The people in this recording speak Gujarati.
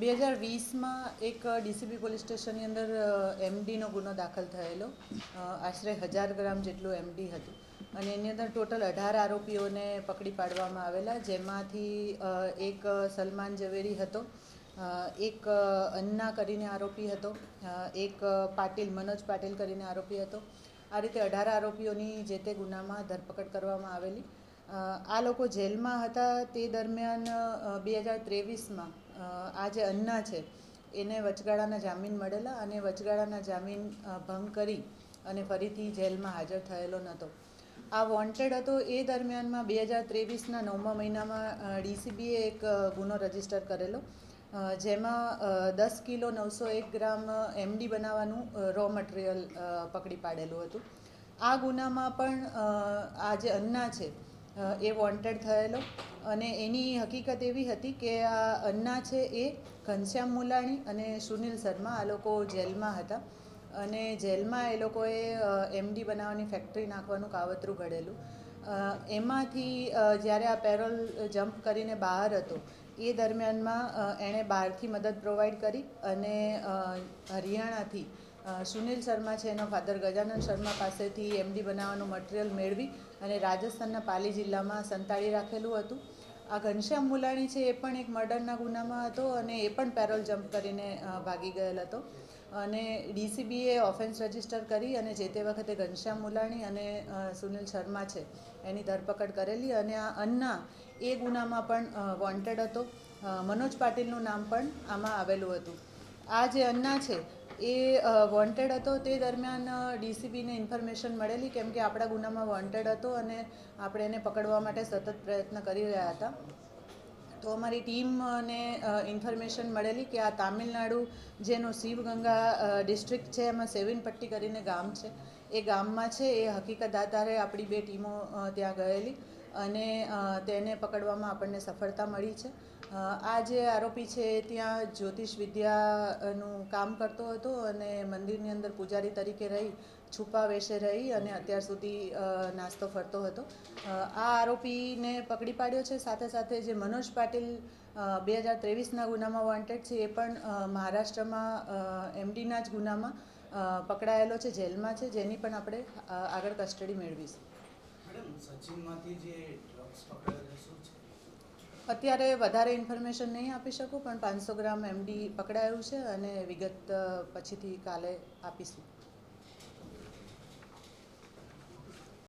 બે હજાર વીસમાં એક ડીસીબી પોલીસ સ્ટેશનની અંદર એમડીનો ગુનો દાખલ થયેલો. આશરે હજાર ગ્રામ જેટલું એમડી હતું. અને એની અંદર ટોટલ અઢાર આરોપીઓને પકડી પાડવામાં આવેલા, જેમાંથી એક સલમાન ઝવેરી હતો એક અન્ના કરીને આરોપી હતો એક પાટીલ, મનોજ પાટીલ કરીને આરોપી હતો. આ રીતે અઢાર આરોપીઓની જે તે ગુનામાં ધરપકડ કરવામાં આવેલી. આ લોકો જેલમાં હતા તે દરમિયાન બે હજાર ત્રેવીસમાં આ જે અન્ના છે, એને વચગાળાના જામીન મળેલા અને વચગાળાના જામીન ભંગ કરી અને ફરીથી જેલમાં હાજર થયેલો નહોતો. આ વોન્ટેડ હતો એ દરમિયાનમાં બે હજાર ત્રેવીસના નવમા મહિનામાં ડીસીબીએ એક ગુનો રજિસ્ટર કરેલો જેમાં દસ કિલો નવસો એક ગ્રામ એમડી બનાવવાનું રો મટીરિયલ પકડી પાડેલું હતું. આ ગુનામાં પણ આ જે અન્ના છે એ વોન્ટેડ થયેલો. અને એની હકીકત એવી હતી કે આ અન્ના છે એ ઘનશ્યામ મુલાણી અને સુનિલ શર્મા આ લોકો જેલમાં હતા. અને જેલમાં એ લોકોએ એમડી બનાવવાની ફેક્ટરી નાખવાનું કાવતરું ઘડેલું. એમાંથી જ્યારે આ પેરોલ જમ્પ કરીને બહાર હતો, એ દરમિયાનમાં એણે બહારથી મદદ પ્રોવાઈડ કરી અને હરિયાણાથી સુનિલ શર્મા છે, એનો ફાધર ગજાનંદ શર્મા પાસેથી એમડી બનાવવાનું મટીરિયલ મેળવી અને રાજસ્થાનના પાલી જિલ્લામાં સંતાડી રાખેલું હતું. આ ઘનશ્યામ મુલાણી છે, એ પણ એક મર્ડરના ગુનામાં હતો અને એ પણ પેરોલ જમ્પ કરીને ભાગી ગયેલ હતો. અને ડીસીબીએ ઓફેન્સ રજિસ્ટર કરી અને જે તે વખતે ઘનશ્યામ મુલાણી અને સુનિલ શર્મા છે, એની ધરપકડ કરેલી અને આ અન્ના એ ગુનામાં પણ વોન્ટેડ હતો. મનોજ પાટીલનું નામ પણ આમાં આવેલું હતું. આ જે અન્ના છે એ વોન્ટેડ હતો તે દરમિયાન ડીસીબીને ઇન્ફોર્મેશન મળેલી કેમ કે આપણા ગુનામાં વોન્ટેડ હતો અને આપણે એને પકડવા માટે સતત પ્રયત્ન કરી રહ્યા હતા. તો અમારી ટીમને ઇન્ફોર્મેશન મળેલી કે આ તામિલનાડુ જેનો શિવગંગા ડિસ્ટ્રિક્ટ છે, એમાં સેવિનપટ્ટી કરીને ગામ છે. એ ગામમાં છે, એ હકીકત આધારે આપણી બે ટીમો ત્યાં ગયેલી. અને તેને પકડવામાં આપણને સફળતા મળી છે. આ જે આરોપી છે ત્યાં જ્યોતિષ વિદ્યાનું કામ કરતો હતો અને મંદિરની અંદર પૂજારી તરીકે રહી, છુપા વેશે રહી અને અત્યાર સુધી નાસ્તો ફરતો હતો. આ આરોપીને પકડી પાડ્યો છે. સાથે સાથે જે મનોજ પાટીલ બે હજાર ત્રેવીસના ગુનામાં વોન્ટેડ છે એ પણ મહારાષ્ટ્રમાં એમડીના જ ગુનામાં પકડાયેલો છે, જેલમાં છે. જેની પણ આપણે આગળ કસ્ટડી મેળવીશું. અત્યારે વધારે ઇન્ફોર્મેશન નહીં આપી શકું, પણ પાંચસો ગ્રામ એમડી પકડાયું છે અને વિગત પછીથી કાલે આપીશું.